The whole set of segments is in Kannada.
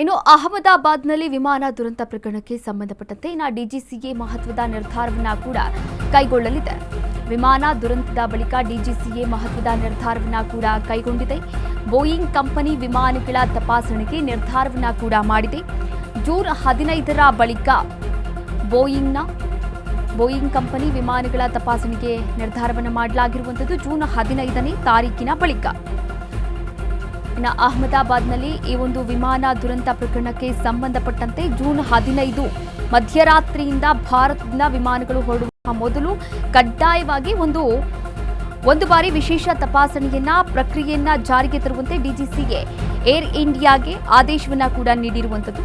ಇನ್ನು ಅಹಮದಾಬಾದ್ನಲ್ಲಿ ವಿಮಾನ ದುರಂತ ಪ್ರಕರಣಕ್ಕೆ ಸಂಬಂಧಪಟ್ಟಂತೆ ಇನ್ನು ಡಿಜಿಸಿಎ ಮಹತ್ವದ ನಿರ್ಧಾರವನ್ನ ಕೂಡ ಕೈಗೊಳ್ಳಲಿದೆ. ವಿಮಾನ ದುರಂತದ ಬಳಿಕ ಡಿಜಿಸಿಎ ಮಹತ್ವದ ನಿರ್ಧಾರವನ್ನ ಕೂಡ ಕೈಗೊಂಡಿದೆ. ಬೋಯಿಂಗ್ ಕಂಪನಿ ವಿಮಾನಗಳ ತಪಾಸಣೆಗೆ ನಿರ್ಧಾರವನ್ನ ಕೂಡ ಮಾಡಿದೆ. ಜೂನ್ ಹದಿನೈದರ ಬಳಿಕ ಬೋಯಿಂಗ್ನ, ಬೋಯಿಂಗ್ ಕಂಪನಿ ವಿಮಾನಗಳ ತಪಾಸಣೆಗೆ ನಿರ್ಧಾರವನ್ನು ಮಾಡಲಾಗಿರುವಂಥದ್ದು ಜೂನ್ ಹದಿನೈದನೇ ತಾರೀಕಿನ ಬಳಿಕ. ಇನ್ನು ಅಹಮದಾಬಾದ್ನಲ್ಲಿ ಈ ಒಂದು ವಿಮಾನ ದುರಂತ ಪ್ರಕರಣಕ್ಕೆ ಸಂಬಂಧಪಟ್ಟಂತೆ ಜೂನ್ ಹದಿನೈದು ಮಧ್ಯರಾತ್ರಿಯಿಂದ ಭಾರತದಿಂದ ವಿಮಾನಗಳು ಹೊರಡುವ ಮೊದಲು ಕಡ್ಡಾಯವಾಗಿ ಒಂದು ಒಂದು ಬಾರಿ ವಿಶೇಷ ತಪಾಸಣೆಯನ್ನ, ಪ್ರಕ್ರಿಯೆಯನ್ನ ಜಾರಿಗೆ ತರುವಂತೆ ಡಿಜಿಸಿಗೆ ಏರ್ ಇಂಡಿಯಾಗೆ ಆದೇಶವನ್ನ ಕೂಡ ನೀಡಿರುವಂಥದ್ದು.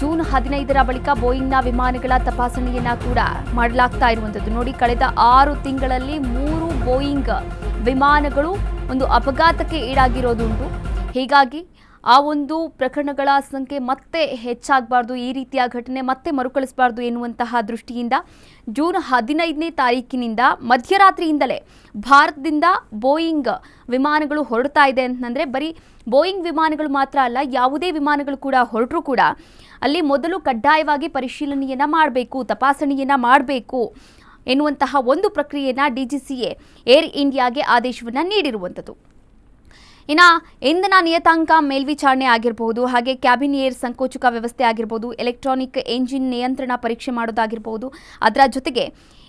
ಜೂನ್ ಹದಿನೈದರ ಬಳಿಕ ಬೋಯಿಂಗ್ನ ವಿಮಾನಗಳ ತಪಾಸಣೆಯನ್ನ ಕೂಡ ಮಾಡಲಾಗ್ತಾ ಇರುವಂಥದ್ದು ನೋಡಿ, ಕಳೆದ ಆರು ತಿಂಗಳಲ್ಲಿ ಮೂರು ಬೋಯಿಂಗ್ ವಿಮಾನಗಳು ಒಂದು ಅಪಘಾತಕ್ಕೆ ಈಡಾಗಿರೋದುಂಟು. ಹೀಗಾಗಿ ಆ ಒಂದು ಪ್ರಕರಣಗಳ ಸಂಖ್ಯೆ ಮತ್ತೆ ಹೆಚ್ಚಾಗಬಾರ್ದು, ಈ ರೀತಿಯ ಘಟನೆ ಮತ್ತೆ ಮರುಕಳಿಸಬಾರ್ದು ಎನ್ನುವಂತಹ ದೃಷ್ಟಿಯಿಂದ ಜೂನ್ ಹದಿನೈದನೇ ತಾರೀಕಿನಿಂದ ಮಧ್ಯರಾತ್ರಿಯಿಂದಲೇ ಭಾರತದಿಂದ ಬೋಯಿಂಗ್ ವಿಮಾನಗಳು ಹೊರಡ್ತಾ ಇದೆ ಅಂತಂದರೆ ಬರೀ ಬೋಯಿಂಗ್ ವಿಮಾನಗಳು ಮಾತ್ರ ಅಲ್ಲ, ಯಾವುದೇ ವಿಮಾನಗಳು ಕೂಡ ಹೊರಟರೂ ಕೂಡ ಅಲ್ಲಿ ಮೊದಲು ಕಡ್ಡಾಯವಾಗಿ ಪರಿಶೀಲನೆಯನ್ನು ಮಾಡಬೇಕು, ತಪಾಸಣೆಯನ್ನು ಮಾಡಬೇಕು ಎನ್ನುವಂತಹ ಒಂದು ಪ್ರಕ್ರಿಯೆಯನ್ನು ಡಿಜಿಸಿಎ ಏರ್ ಇಂಡಿಯಾಗೆ ಆದೇಶವನ್ನು ನೀಡಿರುವಂಥದ್ದು. ಇನ್ನು ಇಂಧನ ನಿಯತಾಂಕ ಮೇಲ್ವಿಚಾರಣೆ ಆಗಿರಬಹುದು ಹಾಗೆ ಕ್ಯಾಬಿನ್ ಏರ್ ಸಂಕೋಚಕ ವ್ಯವಸ್ಥೆ ಆಗಿರ್ಬೋದು ಎಲೆಕ್ಟ್ರಾನಿಕ್ ಎಂಜಿನ್ ನಿಯಂತ್ರಣ ಪರೀಕ್ಷೆ ಮಾಡೋದಾಗಿರ್ಬೋದು, ಅದರ ಜೊತೆಗೆ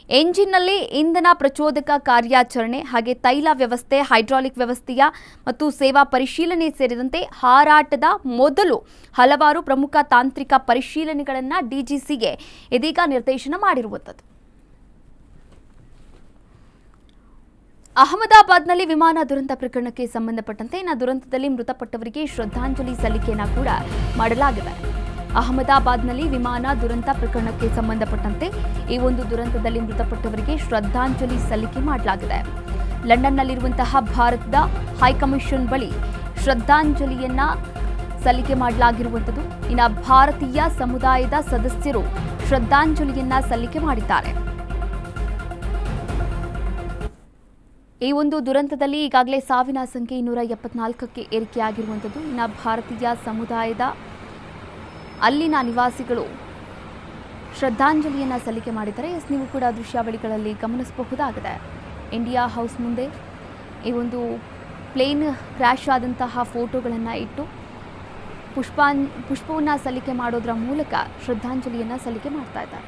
ಎಂಜಿನ್ನಲ್ಲಿ ಇಂಧನ ಪ್ರಚೋದಕ ಕಾರ್ಯಾಚರಣೆ, ಹಾಗೆ ತೈಲ ವ್ಯವಸ್ಥೆ ಹೈಡ್ರಾಲಿಕ್ ವ್ಯವಸ್ಥೆಯ ಮತ್ತು ಸೇವಾ ಪರಿಶೀಲನೆ ಸೇರಿದಂತೆ ಹಾರಾಟದ ಮೊದಲು ಹಲವಾರು ಪ್ರಮುಖ ತಾಂತ್ರಿಕ ಪರಿಶೀಲನೆಗಳನ್ನು ಡಿಜಿಸಿಗೆ ಇದೀಗ ನಿರ್ದೇಶನ ಮಾಡಿರುವಂಥದ್ದು. ಅಹಮದಾಬಾದ್ನಲ್ಲಿ ವಿಮಾನ ದುರಂತ ಪ್ರಕರಣಕ್ಕೆ ಸಂಬಂಧಪಟ್ಟಂತೆ ಇನ್ನು ದುರಂತದಲ್ಲಿ ಮೃತಪಟ್ಟವರಿಗೆ ಶ್ರದ್ಧಾಂಜಲಿ ಸಲ್ಲಿಕೆಯನ್ನು ಕೂಡ ಮಾಡಲಾಗಿದೆ. ಅಹಮದಾಬಾದ್ನಲ್ಲಿ ವಿಮಾನ ದುರಂತ ಪ್ರಕರಣಕ್ಕೆ ಸಂಬಂಧಪಟ್ಟಂತೆ ಈ ಒಂದು ದುರಂತದಲ್ಲಿ ಮೃತಪಟ್ಟವರಿಗೆ ಶ್ರದ್ಧಾಂಜಲಿ ಸಲ್ಲಿಕೆ ಮಾಡಲಾಗಿದೆ. ಲಂಡನ್ನಲ್ಲಿರುವಂತಹ ಭಾರತದ ಹೈಕಮಿಷನ್ ಬಳಿ ಶ್ರದ್ಧಾಂಜಲಿಯನ್ನ ಸಲ್ಲಿಕೆ ಮಾಡಲಾಗಿರುವಂಥದ್ದು. ಇನ್ನು ಭಾರತೀಯ ಸಮುದಾಯದ ಸದಸ್ಯರು ಶ್ರದ್ಧಾಂಜಲಿಯನ್ನ ಸಲ್ಲಿಕೆ ಮಾಡಿದ್ದಾರೆ. ಈ ಒಂದು ದುರಂತದಲ್ಲಿ ಈಗಾಗಲೇ ಸಾವಿನ ಸಂಖ್ಯೆ ಇನ್ನೂರ ಎಪ್ಪತ್ನಾಲ್ಕಕ್ಕೆ ಏರಿಕೆಯಾಗಿರುವಂಥದ್ದು. ಇನ್ನು ಭಾರತೀಯ ಸಮುದಾಯದ ಅಲ್ಲಿನ ನಿವಾಸಿಗಳು ಶ್ರದ್ಧಾಂಜಲಿಯನ್ನು ಸಲ್ಲಿಕೆ ಮಾಡಿದರೆ ಎಸ್, ನೀವು ಕೂಡ ದೃಶ್ಯಾವಳಿಗಳಲ್ಲಿ ಗಮನಿಸಬಹುದಾಗಿದೆ. ಇಂಡಿಯಾ ಹೌಸ್ ಮುಂದೆ ಈ ಒಂದು ಪ್ಲೇನ್ ಕ್ರ್ಯಾಶ್ ಆದಂತಹ ಫೋಟೋಗಳನ್ನು ಇಟ್ಟು ಪುಷ್ಪಾನ್ ಪುಷ್ಪವನ್ನು ಸಲ್ಲಿಕೆ ಮಾಡೋದರ ಮೂಲಕ ಶ್ರದ್ಧಾಂಜಲಿಯನ್ನು ಸಲ್ಲಿಕೆ ಮಾಡ್ತಾ ಇದ್ದಾರೆ.